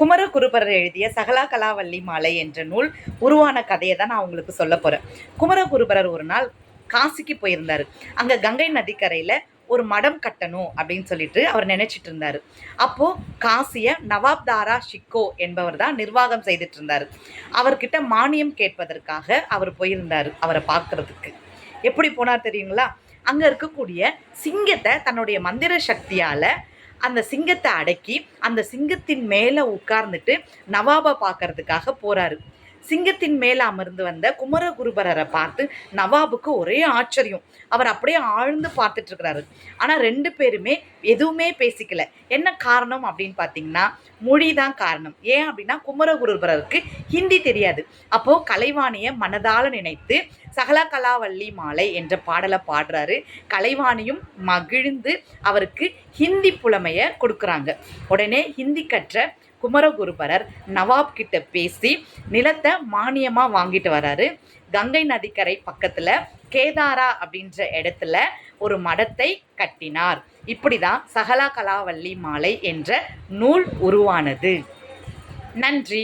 குமரகுருபரர் எழுதிய சகலா கலாவல்லி மாலை என்ற நூல் உருவான கதையை தான் நான் உங்களுக்கு சொல்ல போகிறேன் குமரகுருபரர் ஒரு நாள் காசிக்கு போயிருந்தார். அங்கே கங்கை நதிக்கரையில் ஒரு மடம் கட்டணும் அப்படின்னு சொல்லிட்டு அவர் நினைச்சிட்டு இருந்தார். அப்போ காசியை நவாப்தாரா ஷிக்கோ என்பவர் தான் நிர்வாகம் செய்துட்டு இருந்தார். அவர்கிட்ட மானியம் கேட்பதற்காக அவர் போயிருந்தார் அவரை பார்க்கறதுக்கு. எப்படி போனார் தெரியுங்களா? அங்கே இருக்கக்கூடிய சிங்கத்தை தன்னுடைய மந்திர சக்தியால் அந்த சிங்கத்தை அடக்கி அந்த சிங்கத்தின் மேலே உட்கார்ந்துட்டு நவாபை பார்க்கறதுக்காக போறாரு. சிங்கத்தின் மேலே அமர்ந்து வந்த குமரகுருபரரை பார்த்து நவாபுக்கு ஒரே ஆச்சரியம். அவர் அப்படியே ஆழ்ந்து பார்த்துட்டு இருக்கிறாரு. ஆனால் ரெண்டு பேருமே எதுவுமே பேசிக்கல. என்ன காரணம் அப்படின்னு பார்த்தீங்கன்னா மொழி தான் காரணம். ஏன் அப்படின்னா குமரகுருபரருக்கு ஹிந்தி தெரியாது. அப்போ கலைவாணியை மனதால நினைத்து சகலா கலாவல்லி மாலை என்ற பாடலை பாடுறாரு. கலைவாணியும் மகிழ்ந்து அவருக்கு ஹிந்தி புலமையை கொடுக்குறாங்க. உடனே ஹிந்தி கற்ற குமரகுருபரர் நவாப் கிட்ட பேசி நிலத்தை மானியமாக வாங்கிட்டு வராரு. கங்கை நதிக்கரை பக்கத்தில் கேதாரா அப்படின்ற இடத்துல ஒரு மடத்தை கட்டினார். இப்படி தான் சகலா கலாவல்லி மாலை என்ற நூல் உருவானது. நன்றி.